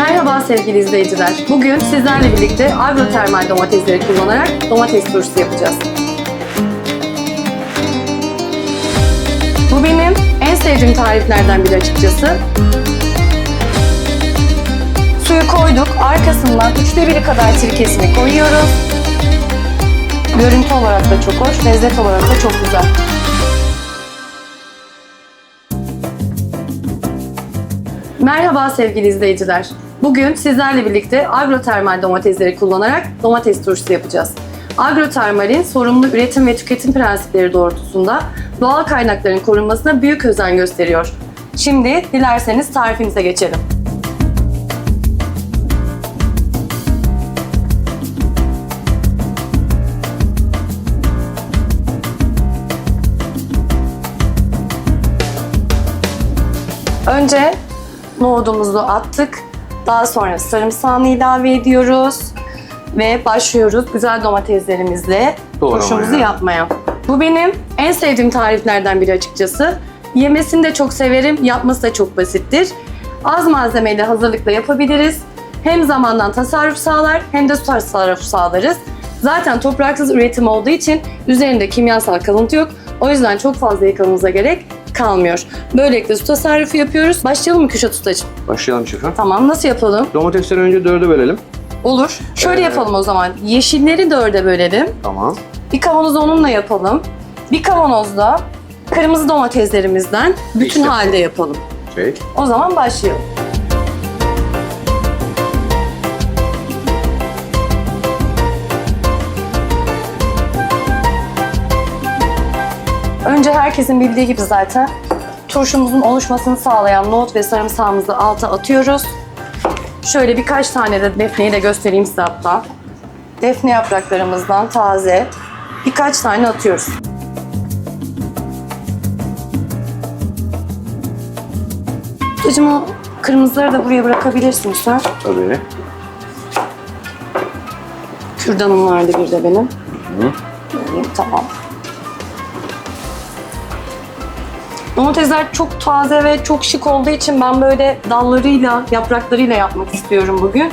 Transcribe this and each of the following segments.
Merhaba sevgili izleyiciler. Bugün sizlerle birlikte agrotermal domatesleri kullanarak domates turşusu yapacağız. Bu benim en sevdiğim tariflerden biri açıkçası. Suyu koyduk. Arkasından üçte biri kadar sirkesini koyuyoruz. Görüntü olarak da çok hoş, lezzet olarak da çok güzel. Merhaba sevgili izleyiciler. Bugün sizlerle birlikte agrotermal domatesleri kullanarak domates turşusu yapacağız. Agrotermalin sorumlu üretim ve tüketim prensipleri doğrultusunda doğal kaynakların korunmasına büyük özen gösteriyor. Şimdi dilerseniz tarifimize geçelim. Önce nohudumuzu attık. Daha sonra sarımsağını ilave ediyoruz. Ve başlıyoruz güzel domateslerimizle Doğramaya. turşumuzu yapmaya. Bu benim en sevdiğim tariflerden biri açıkçası. Yemesini de çok severim, yapması da çok basittir. Az malzemeyle hazırlıkla yapabiliriz. Hem zamandan tasarruf sağlar hem de su tasarrufu sağlarız. Zaten topraksız üretim olduğu için üzerinde kimyasal kalıntı yok. O yüzden çok fazla yıkamamıza gerek kalmıyor. Böylelikle su tasarrufu yapıyoruz. Başlayalım mı Küşat Ustacığım? Başlayalım şefim. Tamam nasıl yapalım? Domatesleri önce dörde bölelim. Olur. Şöyle Ee, yapalım o zaman. Yeşilleri dörde bölelim. Tamam. Bir kavanoz onunla yapalım. Bir kavanozda kırmızı domateslerimizden bütün İşte. halde yapalım. Peki. O zaman başlayalım. Önce herkesin bildiği gibi zaten turşumuzun oluşmasını sağlayan nohut ve sarımsağımızı alta atıyoruz. Şöyle birkaç tane de defneyi de göstereyim size hatta. Defne yapraklarımızdan taze birkaç tane atıyoruz. Hocam o kırmızıları da buraya bırakabilirsin sen. Tabii. Kürdanım vardı bir de benim. Vereyim, Tamam. Domatesler çok taze ve çok şık olduğu için ben böyle dallarıyla, yapraklarıyla yapmak istiyorum bugün.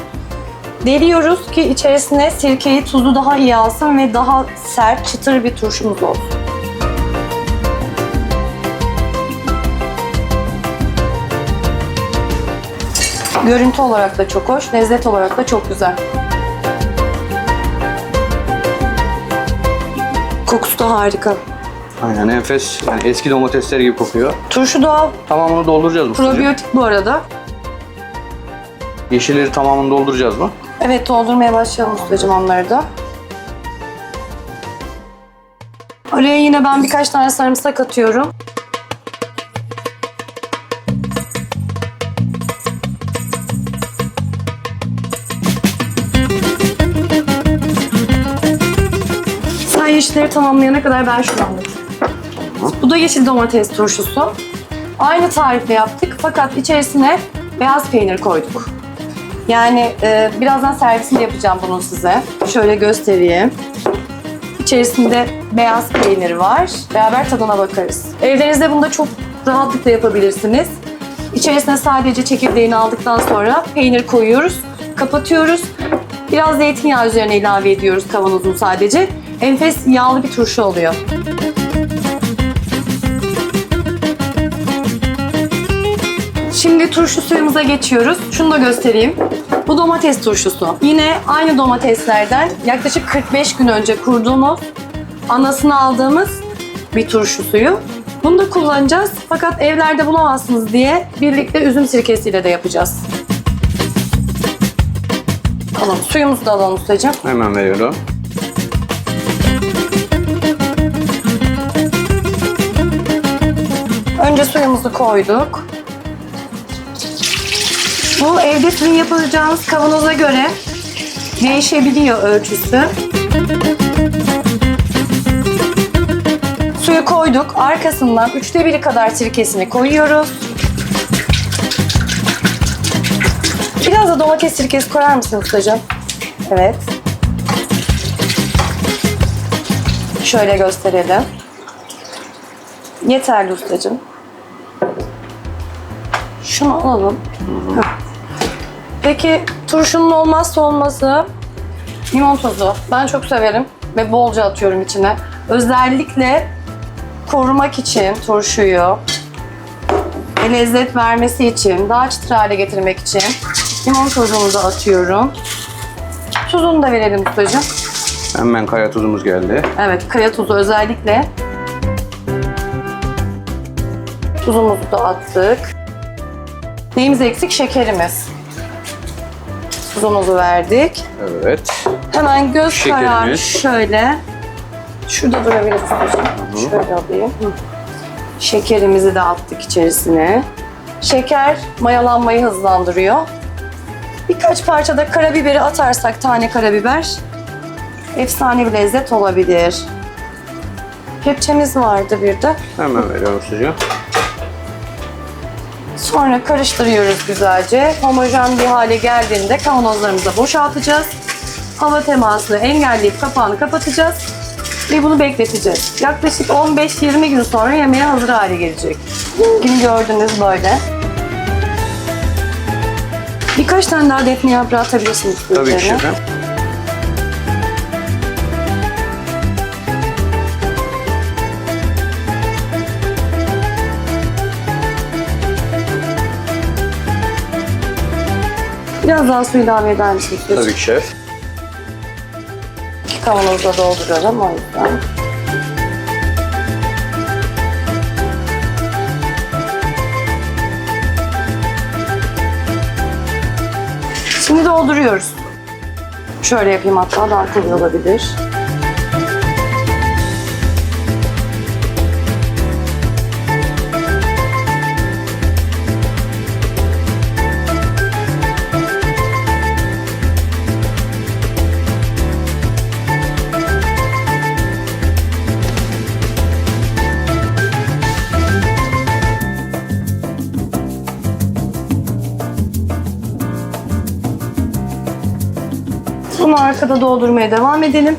Deliyoruz ki içerisine sirkeyi, tuzu daha iyi alsın ve daha sert, çıtır bir turşumuz olsun. Görüntü olarak da çok hoş, lezzet olarak da çok güzel. Kokusu da harika. Aynen enfes. Yani eski domatesler gibi kokuyor. Turşu doğal, Tamamını dolduracağız mı? probiyotik bu arada. Yeşilleri tamamını dolduracağız mı? Evet doldurmaya başlayalım ustacığım onları da. Oraya yine ben birkaç tane sarımsak atıyorum. Sen yeşilleri tamamlayana kadar ben şunu anlatayım. Bu da yeşil domates turşusu. Aynı tarifle yaptık fakat içerisine beyaz peynir koyduk. Yani e, birazdan servisini yapacağım bunun size. Şöyle göstereyim. İçerisinde beyaz peynir var. Beraber tadına bakarız. Evlerinizde bunu da çok rahatlıkla yapabilirsiniz. İçerisine sadece çekirdeğini aldıktan sonra peynir koyuyoruz. Kapatıyoruz. Biraz zeytinyağı üzerine ilave ediyoruz kavanozun sadece. Enfes yağlı bir turşu oluyor. Şimdi turşu suyumuza geçiyoruz. Şunu da göstereyim. Bu domates turşusu. Yine aynı domateslerden yaklaşık 45 gün önce kurduğumuz, anasını aldığımız bir turşu suyu. Bunu da kullanacağız. Fakat evlerde bulamazsınız diye birlikte üzüm sirkesiyle de yapacağız. Tamam, suyumuzu da alalım ustacığım. Hemen veriyorum. Önce suyumuzu koyduk. Bu evde sizin yapacağınız kavanoza göre değişebiliyor ölçüsü. Suyu koyduk. Arkasından üçte biri kadar sirkesini koyuyoruz. Biraz da domates sirkesi koyar mısın ustacığım? Evet. Şöyle gösterelim. Yeterli ustacığım. Şunu alalım. Heh. Peki turşunun olmazsa olmazı limon tozu. Ben çok severim ve bolca atıyorum içine. Özellikle korumak için turşuyu ve lezzet vermesi için, daha çıtır hale getirmek için limon tozunu da atıyorum. Tuzunu da verelim ustacığım. Hemen kaya tuzumuz geldi. Evet, kaya tuzu özellikle. Tuzumuzu da attık. Neyimiz eksik? Şekerimiz. Tuzumuzu verdik. Evet. Hemen göz Şekerimiz. kararı şöyle. Şurada durabiliriz hocam. Şöyle alayım. Hı. Şekerimizi de attık içerisine. Şeker mayalanmayı hızlandırıyor. Birkaç parça da karabiberi atarsak tane karabiber efsane bir lezzet olabilir. Kepçemiz vardı bir de. Hemen veriyorum sucuğu. Sonra karıştırıyoruz güzelce. Homojen bir hale geldiğinde kavanozlarımıza boşaltacağız. Hava temasını engelleyip kapağını kapatacağız. Ve bunu bekleteceğiz. Yaklaşık 15-20 gün sonra yemeğe hazır hale gelecek. Gün gördüğünüz böyle. Birkaç tane daha defne yaprağı atabilirsiniz. Tabii ki şefim. Biraz daha su ilave eder misiniz? Tabii ki şef. İki kavanozda dolduralım o yüzden. Şimdi dolduruyoruz. Şöyle yapayım hatta daha kolay olabilir. Bunu arkada doldurmaya devam edelim.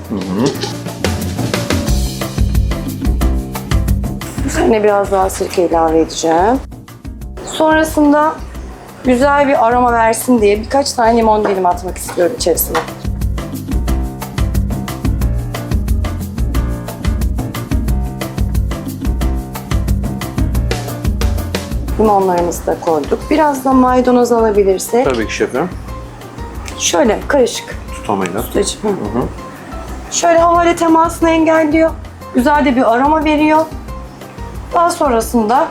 Üzerine biraz daha sirke ilave edeceğim. Sonrasında güzel bir aroma versin diye birkaç tane limon dilimi atmak istiyorum içerisine. Limonlarımızı da koyduk. Biraz da maydanoz alabilirsek. Tabii ki şefim. Şöyle karışık. Tutamayla. Hı. Şöyle havale temasını engelliyor. Güzel de bir aroma veriyor. Daha sonrasında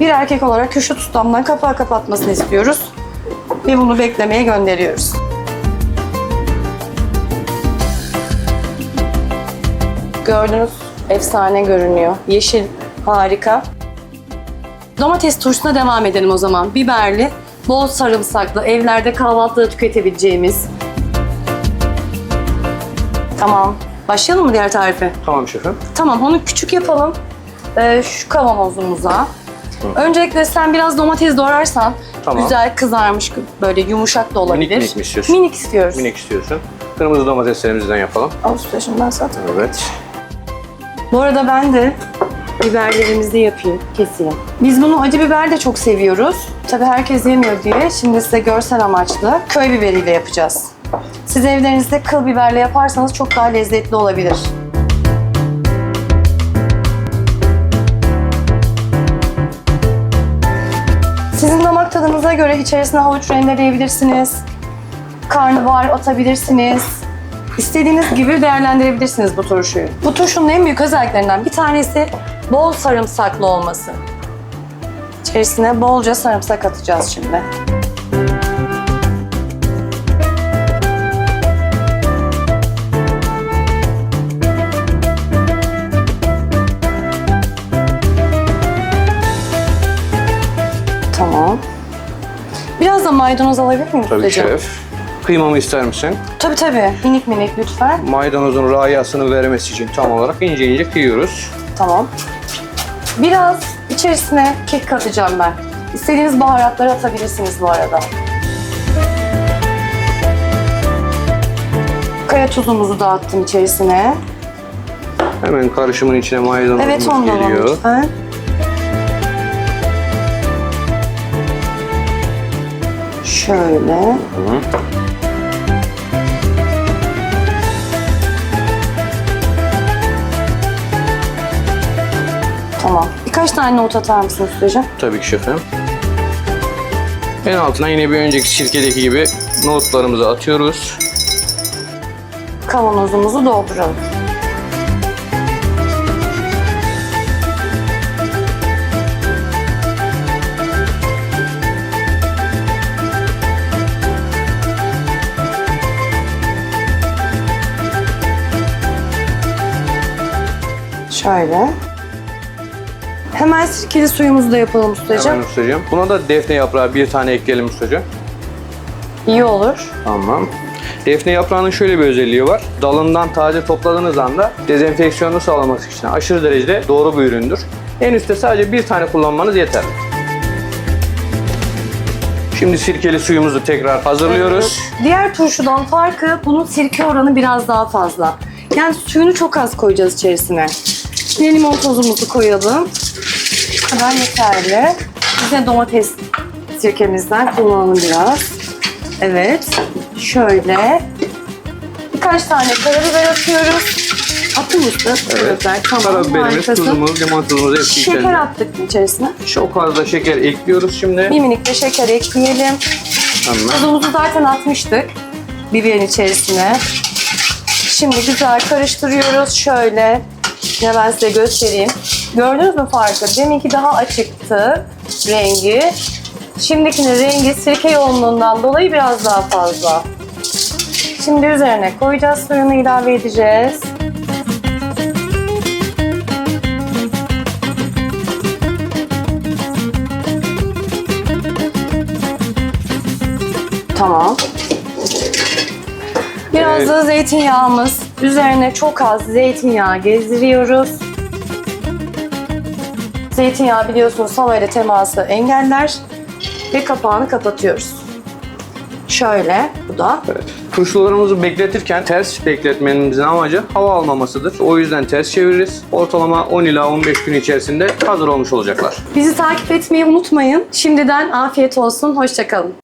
bir erkek olarak köşe tutamdan kapağı kapatmasını istiyoruz. Ve bunu beklemeye gönderiyoruz. Gördünüz efsane görünüyor. Yeşil harika. Domates turşusuna devam edelim o zaman. Biberli, bol sarımsaklı, evlerde kahvaltıda tüketebileceğimiz. Tamam. Başlayalım mı diğer tarife? Tamam şefim. Tamam, onu küçük yapalım. Ee, şu kavanozumuza. Öncelikle sen biraz domates doğrarsan Tamam. güzel kızarmış, böyle yumuşak da olabilir. minik mi istiyorsun? Minik istiyoruz. Minik istiyorsun. Kırmızı domateslerimizden yapalım. Al ben zaten. Evet. Bu arada ben de biberlerimizi yapayım, keseyim. Biz bunu acı biber de çok seviyoruz. Tabii herkes yemiyor diye şimdi size görsel amaçlı köy biberiyle yapacağız. Siz evlerinizde kıl biberle yaparsanız çok daha lezzetli olabilir. Sizin damak tadınıza göre içerisine havuç rendeleyebilirsiniz. Karnabahar atabilirsiniz. İstediğiniz gibi değerlendirebilirsiniz bu turşuyu. Bu turşunun en büyük özelliklerinden bir tanesi bol sarımsaklı olması. İçerisine bolca sarımsak atacağız şimdi. Maydanoz alabilir miyim Tabii ustacığım? şef. Kıymamı ister misin? Tabii tabii. Minik minik lütfen. Maydanozun rayasını vermesi için tam olarak ince ince kıyıyoruz. Tamam. Biraz içerisine kek katacağım ben. İstediğiniz baharatları atabilirsiniz bu arada. Kaya tuzumuzu da attım içerisine. Hemen karışımın içine maydanozumuz Evet ondan geliyor. lütfen. Şöyle. Tamam. Birkaç tane not atar mısın ustacığım? Tabii ki şefim. En altına yine bir önceki sirkedeki gibi nohutlarımızı atıyoruz. Kavanozumuzu dolduralım. Şöyle. Hemen sirkeli suyumuzu da yapalım ustacığım. Hemen ustacığım. Buna da defne yaprağı bir tane ekleyelim ustacığım. İyi olur. Tamam. Defne yaprağının şöyle bir özelliği var. Dalından taze topladığınız anda dezenfeksiyonu sağlaması için aşırı derecede doğru bir üründür. En üstte sadece bir tane kullanmanız yeterli. Şimdi sirkeli suyumuzu tekrar hazırlıyoruz. Diğer turşudan farkı bunun sirke oranı biraz daha fazla. Yani suyunu çok az koyacağız içerisine. Yine limon tozumuzu koyalım. Bu kadar yeterli. Bize domates sirkemizden kullanalım biraz. Evet. Şöyle. Birkaç tane karabiber atıyoruz. Attın mı. Tamam. Karabiberimiz, tuzumuz, limon tuzumuz hepsi Şeker içerisinde. attık içerisine. Çok az da şeker ekliyoruz şimdi. Bir minik de şeker ekleyelim. Hemen. Tuzumuzu zaten atmıştık biberin içerisine. Şimdi güzel karıştırıyoruz şöyle. Yine ben size göstereyim. Gördünüz mü farkı? Deminki daha açıktı rengi. Şimdikinin rengi sirke yoğunluğundan dolayı biraz daha fazla. Şimdi üzerine koyacağız, suyunu ilave edeceğiz. Tamam. Biraz Evet. da zeytinyağımız. Üzerine çok az zeytinyağı gezdiriyoruz. Zeytinyağı biliyorsunuz havayla teması engeller. Ve kapağını kapatıyoruz. Şöyle, bu da. Evet. Turşularımızı bekletirken ters bekletmemizin amacı hava almamasıdır. O yüzden ters çeviririz. Ortalama 10 ila 15 gün içerisinde hazır olmuş olacaklar. Bizi takip etmeyi unutmayın. Şimdiden afiyet olsun, hoşçakalın.